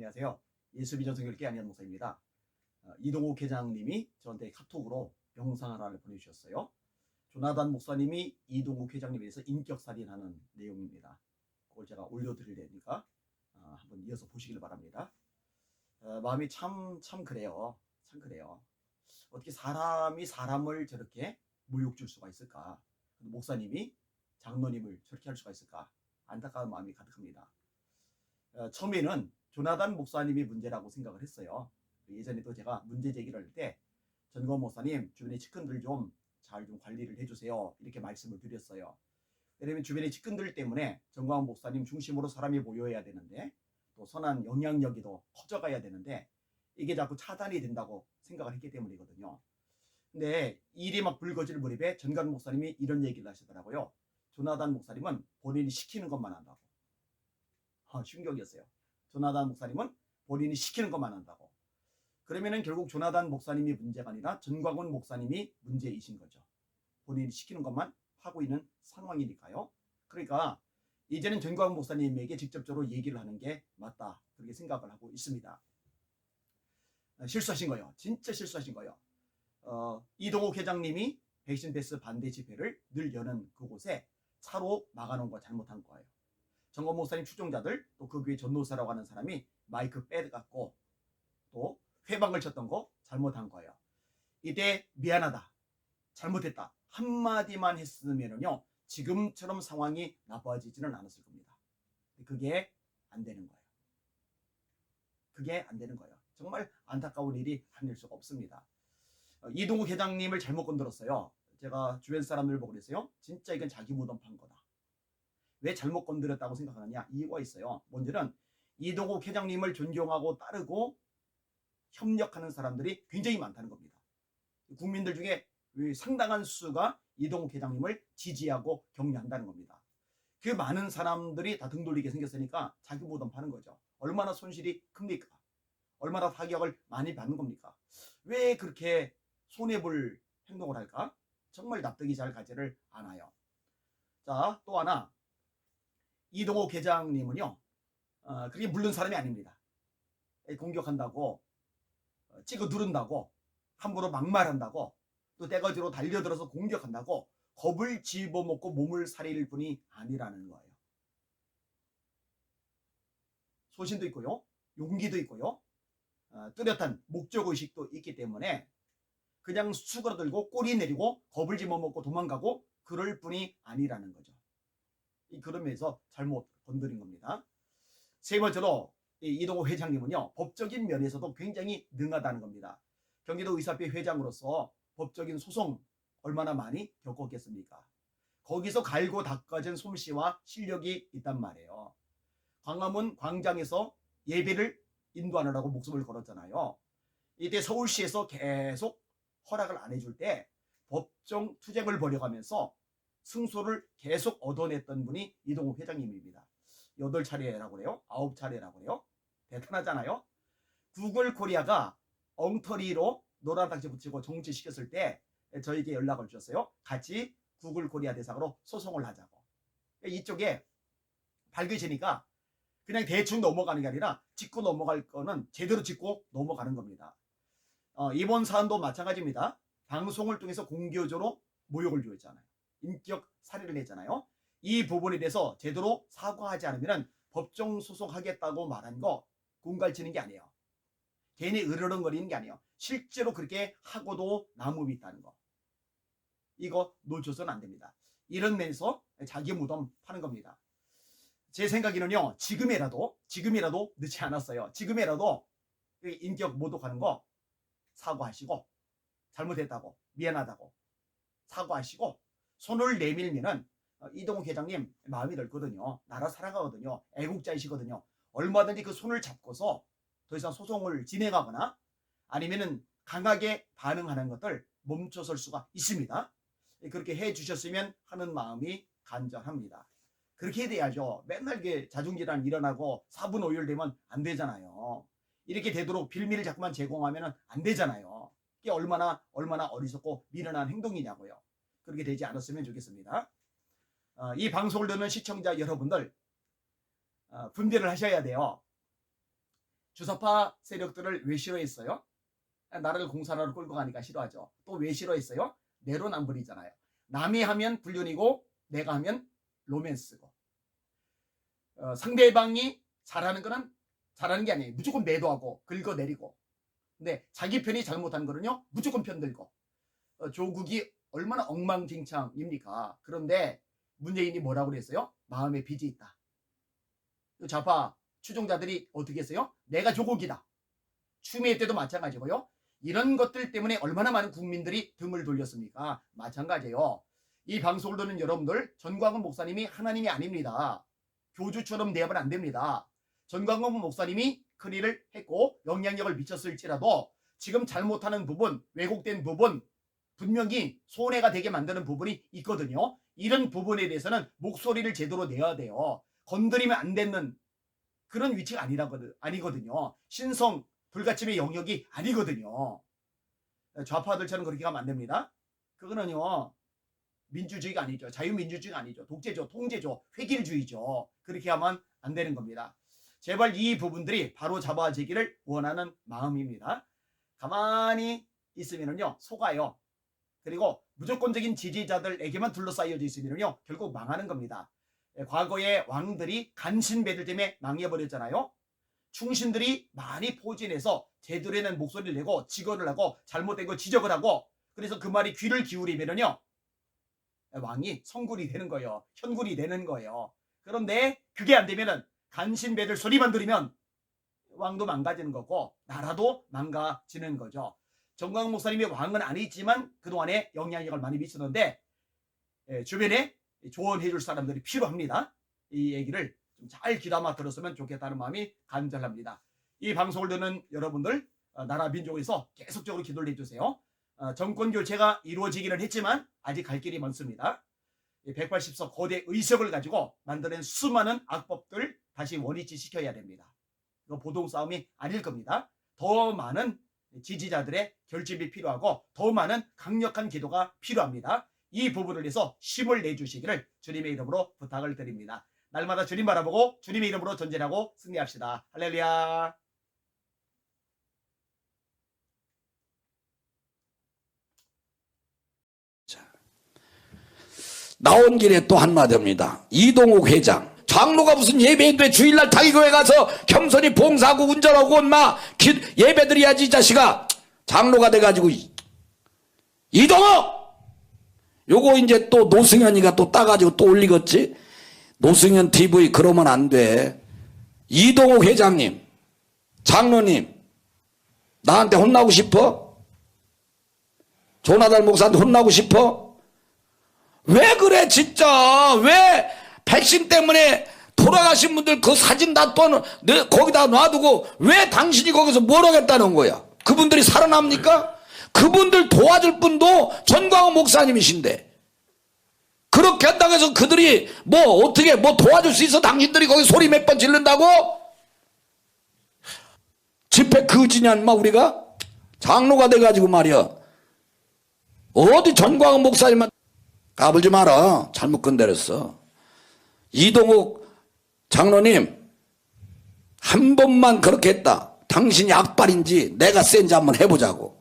안녕하세요. 예수비전 성결교 안현 목사입니다. 어, 이동욱 회장님이 저한테 카톡으로 영상 하나를 보내주셨어요. 조나단 목사님이 이동욱 회장님에 대해서 인격살인하는 내용입니다. 그걸 제가 올려드릴 테니까 어, 한번 이어서 보시길 바랍니다. 어, 마음이 참, 참 그래요. 참 그래요. 어떻게 사람이 사람을 저렇게 모욕 줄 수가 있을까? 목사님이 장로님을 저렇게 할 수가 있을까? 안타까운 마음이 가득합니다. 어, 처음에는 조나단 목사님이 문제라고 생각을 했어요. 예전에도 제가 문제 제기를 할 때 전건 목사님 주변의 측근들 좀 잘 좀 관리를 해주세요 이렇게 말씀을 드렸어요. 왜냐면 주변의 측근들 때문에 정광 목사님 중심으로 사람이 모여야 되는데 또 선한 영향력이 더 커져가야 되는데 이게 자꾸 차단이 된다고 생각을 했기 때문이거든요. 근데 일이 막 불거질 무렵에 전관 목사님이 이런 얘기를 하시더라고요. 조나단 목사님은 본인이 시키는 것만 한다고. 아, 충격이었어요. 조나단 목사님은 본인이 시키는 것만 한다고. 그러면은 결국 조나단 목사님이 문제가 아니라 전광훈 목사님이 문제이신 거죠. 본인이 시키는 것만 하고 있는 상황이니까요. 그러니까 이제는 전광훈 목사님에게 직접적으로 얘기를 하는 게 맞다. 그렇게 생각을 하고 있습니다. 어, 실수하신 거예요. 진짜 실수하신 거예요. 어, 이동욱 회장님이 백신 패스 반대 집회를 늘 여는 그곳에 차로 막아놓은 거 잘못한 거예요. 정건 목사님 추종자들 또 그 교회 전도사라고 하는 사람이 마이크 빼갖고 또 회방을 쳤던 거 잘못한 거예요. 이때 미안하다, 잘못했다 한 마디만 했으면요 지금처럼 상황이 나빠지지는 않았을 겁니다. 그게 안 되는 거예요. 그게 안 되는 거예요. 정말 안타까운 일이 아닐 수가 없습니다. 어, 이동욱 회장님을 잘못 건드렸어요. 제가 주변 사람들 보고 그랬어요. 진짜 이건 자기 무덤 판 거다. 왜 잘못 건드렸다고 생각하느냐? 이유가 있어요. 먼저는 이동욱 회장님을 존경하고 따르고 협력하는 사람들이 굉장히 많다는 겁니다. 국민들 중에 상당한 수가 이동욱 회장님을 지지하고 격려한다는 겁니다. 그 많은 사람들이 다 등 돌리게 생겼으니까 자기 무덤 파는 거죠. 얼마나 손실이 큽니까? 얼마나 타격을 많이 받는 겁니까? 왜 그렇게 손해볼 행동을 할까? 정말 납득이 잘 가지를 않아요. 자, 또 하나. 이동호 회장님은요, 어, 그게 물른 사람이 아닙니다. 공격한다고, 어, 찍어 누른다고, 함부로 막말한다고, 또 떼거지로 달려들어서 공격한다고, 겁을 집어먹고 몸을 사릴 뿐이 아니라는 거예요. 소신도 있고요, 용기도 있고요, 어, 뚜렷한 목적의식도 있기 때문에 그냥 수그러들고 꼬리 내리고 겁을 집어먹고 도망가고 그럴 뿐이 아니라는 거죠. 이 그러면서 잘못 건드린 겁니다. 세 번째로 이동호 회장님은요 법적인 면에서도 굉장히 능하다는 겁니다. 경기도 의사회 회장으로서 법적인 소송 얼마나 많이 겪었겠습니까? 거기서 갈고 닦아진 솜씨와 실력이 있단 말이에요. 광화문 광장에서 예배를 인도하느라고 목숨을 걸었잖아요. 이때 서울시에서 계속 허락을 안 해줄 때 법정 투쟁을 벌여가면서 승소를 계속 얻어냈던 분이 이동욱 회장님입니다. 8차례라고 그래요? 9차례라고 그래요? 대단하잖아요? 구글 코리아가 엉터리로 노란 딱지 붙이고 정지시켰을 때 저에게 연락을 주셨어요. 같이 구글 코리아 대상으로 소송을 하자고. 이쪽에 밝혀지니까 그냥 대충 넘어가는 게 아니라 짚고 넘어갈 거는 제대로 짚고 넘어가는 겁니다. 어, 이번 사안도 마찬가지입니다. 방송을 통해서 공개적으로 모욕을 주었잖아요. 인격 살해를 했잖아요. 이 부분에 대해서 제대로 사과하지 않으면 법정 소송하겠다고 말한 거 공갈치는 게 아니에요. 괜히 으르렁거리는 게 아니에요. 실제로 그렇게 하고도 남음이 있다는 거. 이거 놓쳐서는 안 됩니다. 이런 면에서 자기 무덤 파는 겁니다. 제 생각에는요, 지금이라도, 지금이라도 늦지 않았어요. 지금이라도 인격 모독하는 거 사과하시고, 잘못했다고, 미안하다고, 사과하시고, 손을 내밀면은 어, 이동욱 회장님 마음이 넓거든요. 나라 사랑하거든요. 애국자이시거든요. 얼마든지 그 손을 잡고서 더 이상 소송을 진행하거나 아니면은 강하게 반응하는 것들 멈춰설 수가 있습니다. 그렇게 해 주셨으면 하는 마음이 간절합니다. 그렇게 돼야죠. 맨날 이게 자중질환 일어나고 사분 오열되면 안 되잖아요. 이렇게 되도록 빌미를 자꾸만 제공하면 안 되잖아요. 이게 얼마나 얼마나 어리석고 미련한 행동이냐고요. 그렇게 되지 않았으면 좋겠습니다. 어, 이 방송을 듣는 시청자 여러분들 어, 분별을 하셔야 돼요. 주사파 세력들을 왜 싫어했어요? 나라를 공산화로 끌고 가니까 싫어하죠. 또 왜 싫어했어요? 내로남불이잖아요. 남이 하면 불륜이고 내가 하면 로맨스고 어, 상대방이 잘하는 거는 잘하는 게 아니에요. 무조건 매도하고 긁어내리고 근데 자기 편이 잘못한 거는요 무조건 편들고 어, 조국이 얼마나 엉망진창입니까? 그런데 문재인이 뭐라고 그랬어요? 마음에 빚이 있다. 이 좌파 추종자들이 어떻게 했어요? 내가 조국이다. 추미애 때도 마찬가지고요. 이런 것들 때문에 얼마나 많은 국민들이 등을 돌렸습니까? 마찬가지예요. 이 방송을 듣는 여러분들 전광훈 목사님이 하나님이 아닙니다. 교주처럼 대하면 안 됩니다. 전광훈 목사님이 큰 일을 했고 영향력을 미쳤을지라도 지금 잘못하는 부분, 왜곡된 부분, 분명히 손해가 되게 만드는 부분이 있거든요. 이런 부분에 대해서는 목소리를 제대로 내야 돼요. 건드리면 안 되는 그런 위치가 아니라거든, 아니거든요. 신성, 불가침의 영역이 아니거든요. 좌파들처럼 그렇게 가면 안 됩니다. 그거는요, 민주주의가 아니죠. 자유민주주의가 아니죠. 독재죠. 통제죠. 획일주의죠. 그렇게 하면 안 되는 겁니다. 제발 이 부분들이 바로 잡아지기를 원하는 마음입니다. 가만히 있으면요 속아요. 그리고 무조건적인 지지자들에게만 둘러싸여져 있으면요 결국 망하는 겁니다. 예, 과거의 왕들이 간신배들 때문에 망해버렸잖아요. 충신들이 많이 포진해서 제대로는 목소리를 내고 직언을 하고 잘못된 거 지적을 하고 그래서 그 말이 귀를 기울이면요 왕이 성군이 되는 거예요. 현군이 되는 거예요. 그런데 그게 안 되면은 간신배들 소리만 들으면 왕도 망가지는 거고 나라도 망가지는 거죠. 정광 목사님이 왕은 아니지만 그동안에 영향력을 많이 미쳤는데 예, 주변에 조언해 줄 사람들이 필요합니다. 이 얘기를 좀 잘 귀담아 들었으면 좋겠다는 마음이 간절합니다. 이 방송을 듣는 여러분들 어, 나라 민족에서 계속적으로 기도를 해주세요. 어, 정권 교체가 이루어지기는 했지만 아직 갈 길이 많습니다. 180석 거대 의석을 가지고 만들어낸 수많은 악법들 다시 원위치 시켜야 됩니다. 이거 보동 싸움이 아닐 겁니다. 더 많은 지지자들의 결집이 필요하고 더 많은 강력한 기도가 필요합니다. 이 부분을 위해서 힘을 내주시기를 주님의 이름으로 부탁을 드립니다. 날마다 주님 바라보고 주님의 이름으로 전진하고 승리합시다. 할렐루야. 나온 길에 또 한마디 합니다. 이동욱 회장. 장로가 무슨 예배인데 주일날 자기교회 가서 겸손히 봉사하고 운전하고 온마 예배 드려야지 이 자식아. 장로가 돼가지고 이동욱! 요거 이제 또 노승현이가 또 따가지고 또 올리겠지? 노승현 TV 그러면 안 돼. 이동욱 회장님, 장로님, 나한테 혼나고 싶어? 조나단 목사한테 혼나고 싶어? 왜 그래 진짜 왜 백신 때문에 돌아가신 분들 그 사진 놔둬 거기다 놔두고 왜 당신이 거기서 뭘 하겠다는 거야? 그분들이 살아납니까? 그분들 도와줄 분도 전광훈 목사님이신데. 그렇게 한다고 해서 그들이 뭐 어떻게 뭐 도와줄 수 있어? 당신들이 거기 소리 몇번 지른다고? 집회 거지냐 인마 우리가? 장로가 돼가지고 말이야. 어디 전광훈 목사님만 까불지 마라. 잘못 건드렸어. 이동욱 장로님, 한 번만 그렇게 했다. 당신이 악발인지 내가 센지 한번 해보자고.